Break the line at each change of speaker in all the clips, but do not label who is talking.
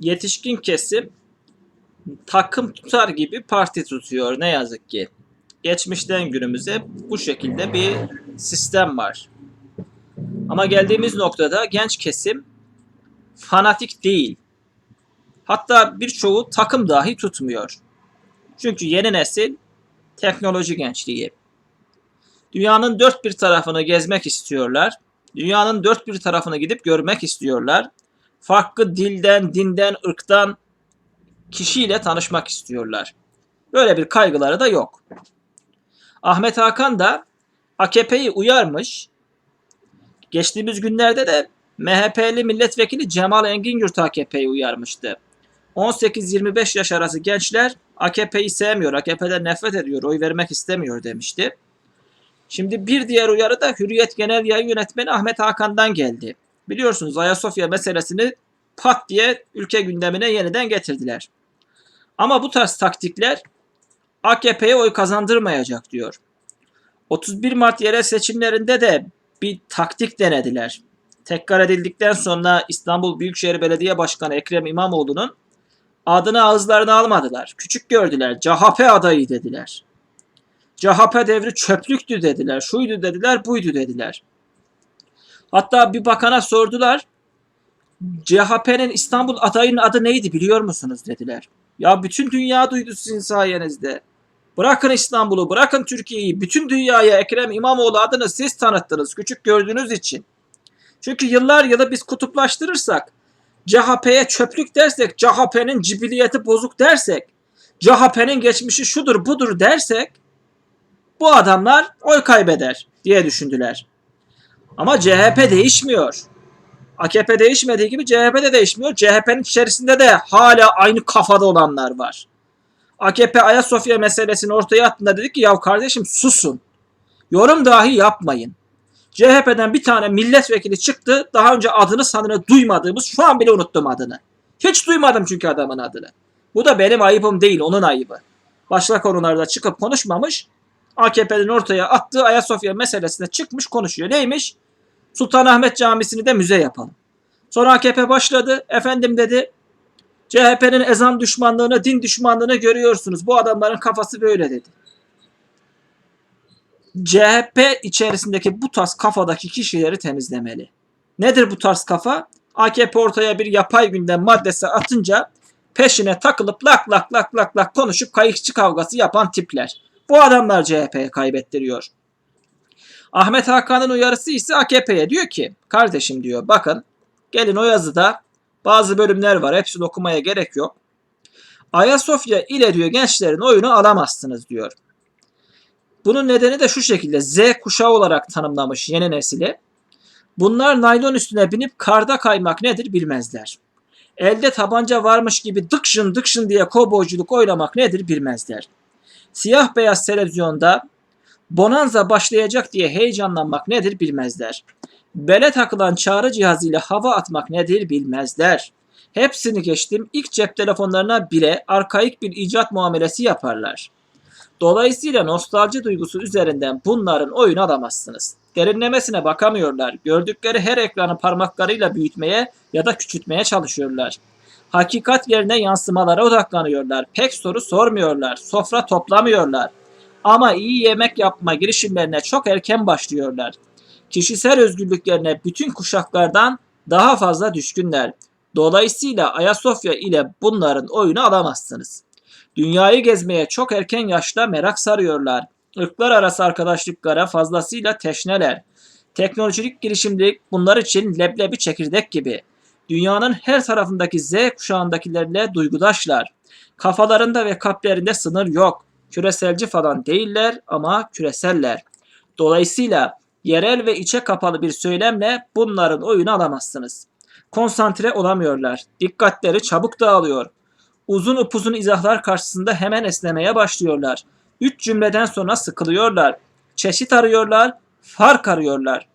yetişkin kesim takım tutar gibi parti tutuyor ne yazık ki. Geçmişten günümüze bu şekilde bir sistem var. Ama geldiğimiz noktada genç kesim fanatik değil. Hatta birçoğu takım dahi tutmuyor. Çünkü yeni nesil teknoloji gençliği. Dünyanın dört bir tarafını gezmek istiyorlar. Dünyanın dört bir tarafını gidip görmek istiyorlar. Farklı dilden, dinden, ırktan kişiyle tanışmak istiyorlar. Böyle bir kaygıları da yok. Ahmet Hakan da AKP'yi uyarmış. Geçtiğimiz günlerde de MHP'li milletvekili Cemal Engin Yurt AKP'yi uyarmıştı. 18-25 yaş arası gençler AKP'yi sevmiyor, AKP'den nefret ediyor, oy vermek istemiyor demişti. Şimdi bir diğer uyarı da Hürriyet Genel Yayın Yönetmeni Ahmet Hakan'dan geldi. Biliyorsunuz Ayasofya meselesini pat diye ülke gündemine yeniden getirdiler. Ama bu tarz taktikler AKP'ye oy kazandırmayacak diyor. 31 Mart yerel seçimlerinde de bir taktik denediler. Tekrar edildikten sonra İstanbul Büyükşehir Belediye Başkanı Ekrem İmamoğlu'nun adını ağızlarına almadılar. Küçük gördüler. CHP adayı dediler. CHP devri çöplüktü dediler. Şuydu dediler, buydu dediler. Hatta bir bakana sordular. CHP'nin İstanbul adayının adı neydi biliyor musunuz dediler. Ya bütün dünya duydu sizin sayenizde. Bırakın İstanbul'u, bırakın Türkiye'yi, bütün dünyaya Ekrem İmamoğlu adını siz tanıttınız küçük gördüğünüz için. Çünkü yıllar yılı biz kutuplaştırırsak, CHP'ye çöplük dersek, CHP'nin cibiliyeti bozuk dersek, CHP'nin geçmişi şudur budur dersek, bu adamlar oy kaybeder diye düşündüler. Ama CHP değişmiyor. AKP değişmediği gibi CHP de değişmiyor. CHP'nin içerisinde de hala aynı kafada olanlar var. AKP Ayasofya meselesini ortaya attığında dedi ki ya kardeşim susun. Yorum dahi yapmayın. CHP'den bir tane milletvekili çıktı. Daha önce adını sanını duymadığımız şu an bile unuttum adını. Hiç duymadım çünkü adamın adını. Bu da benim ayıbım değil onun ayıbı. Başka konularda çıkıp konuşmamış. AKP'nin ortaya attığı Ayasofya meselesine çıkmış konuşuyor. Neymiş? Sultanahmet Camisi'ni de müze yapalım. Sonra AKP başladı. Efendim dedi CHP'nin ezan düşmanlığını, din düşmanlığını görüyorsunuz. Bu adamların kafası böyle dedi. CHP içerisindeki bu tarz kafadaki kişileri temizlemeli. Nedir bu tarz kafa? AKP ortaya bir yapay gündem maddesi atınca peşine takılıp lak lak lak lak lak konuşup kayıkçı kavgası yapan tipler. Bu adamlar CHP'ye kaybettiriyor. Ahmet Hakan'ın uyarısı ise AKP'ye diyor ki kardeşim diyor bakın gelin o yazıda bazı bölümler var hepsini okumaya gerek yok. Ayasofya ile diyor gençlerin oyunu alamazsınız diyor. Bunun nedeni de şu şekilde Z kuşağı olarak tanımlamış yeni nesili. Bunlar naylon üstüne binip karda kaymak nedir bilmezler. Elde tabanca varmış gibi dıkşın dıkşın diye kovboyculuk oynamak nedir bilmezler. Siyah beyaz televizyonda bonanza başlayacak diye heyecanlanmak nedir bilmezler. Bele takılan çağrı cihazıyla hava atmak nedir bilmezler. Hepsini geçtim ilk cep telefonlarına bile arkaik bir icat muamelesi yaparlar. Dolayısıyla nostalji duygusu üzerinden bunların oyunu alamazsınız. Derinlemesine bakamıyorlar. Gördükleri her ekranı parmaklarıyla büyütmeye ya da küçültmeye çalışıyorlar. Hakikat yerine yansımalara odaklanıyorlar. Pek soru sormuyorlar. Sofra toplamıyorlar. Ama iyi yemek yapma girişimlerine çok erken başlıyorlar. Kişisel özgürlüklerine bütün kuşaklardan daha fazla düşkünler. Dolayısıyla Ayasofya ile bunların oyunu alamazsınız. Dünyayı gezmeye çok erken yaşta merak sarıyorlar. Irklar arası arkadaşlıklara fazlasıyla teşneler. Teknolojik girişimcilik bunlar için leblebi çekirdek gibi. Dünyanın her tarafındaki Z kuşağındakilerle duygudaşlar. Kafalarında ve kalplerinde sınır yok. Küreselci falan değiller ama küreseller. Dolayısıyla yerel ve içe kapalı bir söylemle bunların oyunu alamazsınız. Konsantre olamıyorlar. Dikkatleri çabuk dağılıyor. Uzun upuzun izahlar karşısında hemen esnemeye başlıyorlar. Üç cümleden sonra sıkılıyorlar. Çeşit arıyorlar, fark arıyorlar.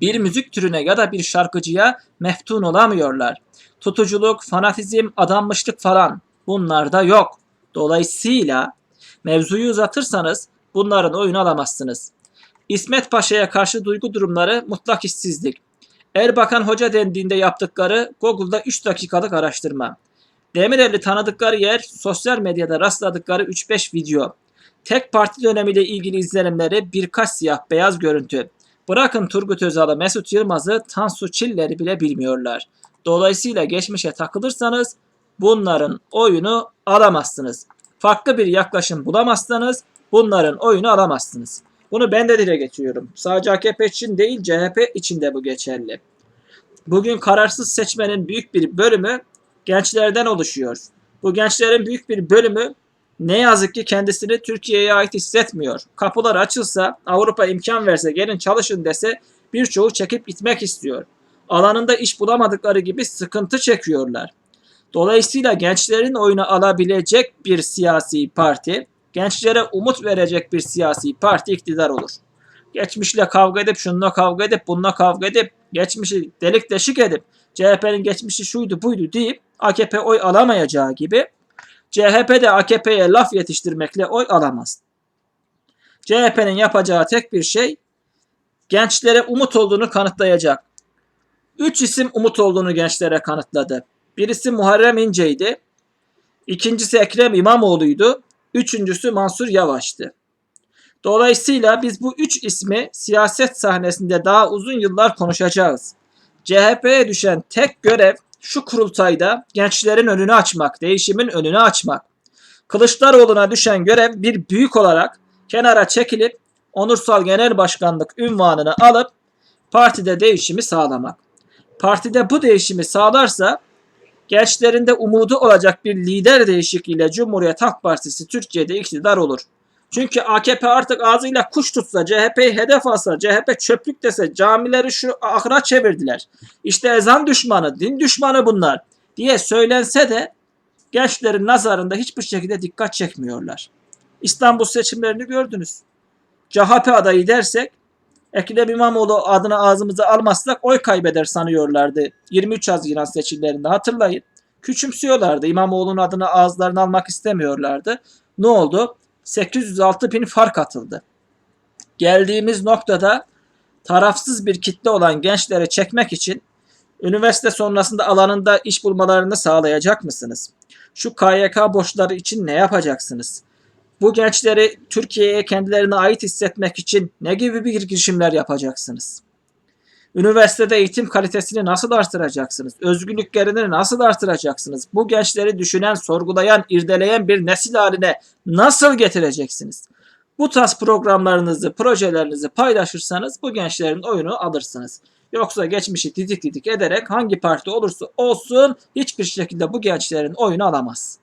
Bir müzik türüne ya da bir şarkıcıya meftun olamıyorlar. Tutuculuk, fanatizm, adanmışlık falan bunlarda yok. Dolayısıyla mevzuyu uzatırsanız bunların oyunu alamazsınız. İsmet Paşa'ya karşı duygu durumları mutlak işsizlik. Erbakan Hoca dendiğinde yaptıkları Google'da 3 dakikalık araştırma. Demirel'i tanıdıkları yer sosyal medyada rastladıkları 3-5 video. Tek parti dönemiyle ilgili izlenimleri birkaç siyah beyaz görüntü. Bırakın Turgut Özal'ı, Mesut Yılmaz'ı, Tansu Çiller'i bile bilmiyorlar. Dolayısıyla geçmişe takılırsanız bunların oyunu alamazsınız. Farklı bir yaklaşım bulamazsanız bunların oyunu alamazsınız. Bunu ben de dile getiriyorum. Sadece AKP için değil CHP için de bu geçerli. Bugün kararsız seçmenin büyük bir bölümü gençlerden oluşuyor. Bu gençlerin büyük bir bölümü ne yazık ki kendisini Türkiye'ye ait hissetmiyor. Kapılar açılsa, Avrupa imkan verse, gelin çalışın dese birçoğu çekip itmek istiyor. Alanında iş bulamadıkları gibi sıkıntı çekiyorlar. Dolayısıyla gençlerin oyunu alabilecek bir siyasi parti, gençlere umut verecek bir siyasi parti iktidar olur. Geçmişle kavga edip, şununla kavga edip, bununla kavga edip, geçmişi delik deşik edip, CHP'nin geçmişi şuydu buydu deyip AKP oy alamayacağı gibi CHP de AKP'ye laf yetiştirmekle oy alamaz. CHP'nin yapacağı tek bir şey gençlere umut olduğunu kanıtlayacak. Üç isim umut olduğunu gençlere kanıtladı. Birisi Muharrem İnce'ydi. İkincisi Ekrem İmamoğlu'ydu. Üçüncüsü Mansur Yavaş'tı. Dolayısıyla biz bu üç ismi siyaset sahnesinde daha uzun yıllar konuşacağız. CHP'ye düşen tek görev şu kurultayda gençlerin önünü açmak, değişimin önünü açmak. Kılıçdaroğlu'na düşen görev bir büyük olarak kenara çekilip onursal genel başkanlık ünvanını alıp partide değişimi sağlamak. Partide bu değişimi sağlarsa gençlerinde umudu olacak bir lider değişikliğiyle Cumhuriyet Halk Partisi Türkiye'de iktidar olur. Çünkü AKP artık ağzıyla kuş tutsa, CHP'yi hedef alsa, CHP çöplük dese, camileri şu ahıra çevirdiler. İşte ezan düşmanı, din düşmanı bunlar diye söylense de gençlerin nazarında hiçbir şekilde dikkat çekmiyorlar. İstanbul seçimlerini gördünüz. CHP adayı dersek Ekrem İmamoğlu adını ağzımıza almazsak oy kaybeder sanıyorlardı 23 Haziran seçimlerinde hatırlayın. Küçümsüyorlardı. İmamoğlu'nun adını ağızlarına almak istemiyorlardı. Ne oldu? 806 bin fark atıldı. Geldiğimiz noktada tarafsız bir kitle olan gençleri çekmek için üniversite sonrasında alanında iş bulmalarını sağlayacak mısınız? Şu KYK borçları için ne yapacaksınız? Bu gençleri Türkiye'ye kendilerine ait hissetmek için ne gibi bir girişimler yapacaksınız? Üniversitede eğitim kalitesini nasıl artıracaksınız? Özgürlüklerini nasıl artıracaksınız? Bu gençleri düşünen, sorgulayan, irdeleyen bir nesil haline nasıl getireceksiniz? Bu tarz programlarınızı, projelerinizi paylaşırsanız bu gençlerin oyunu alırsınız. Yoksa geçmişi didik didik ederek hangi parti olursa olsun hiçbir şekilde bu gençlerin oyunu alamaz.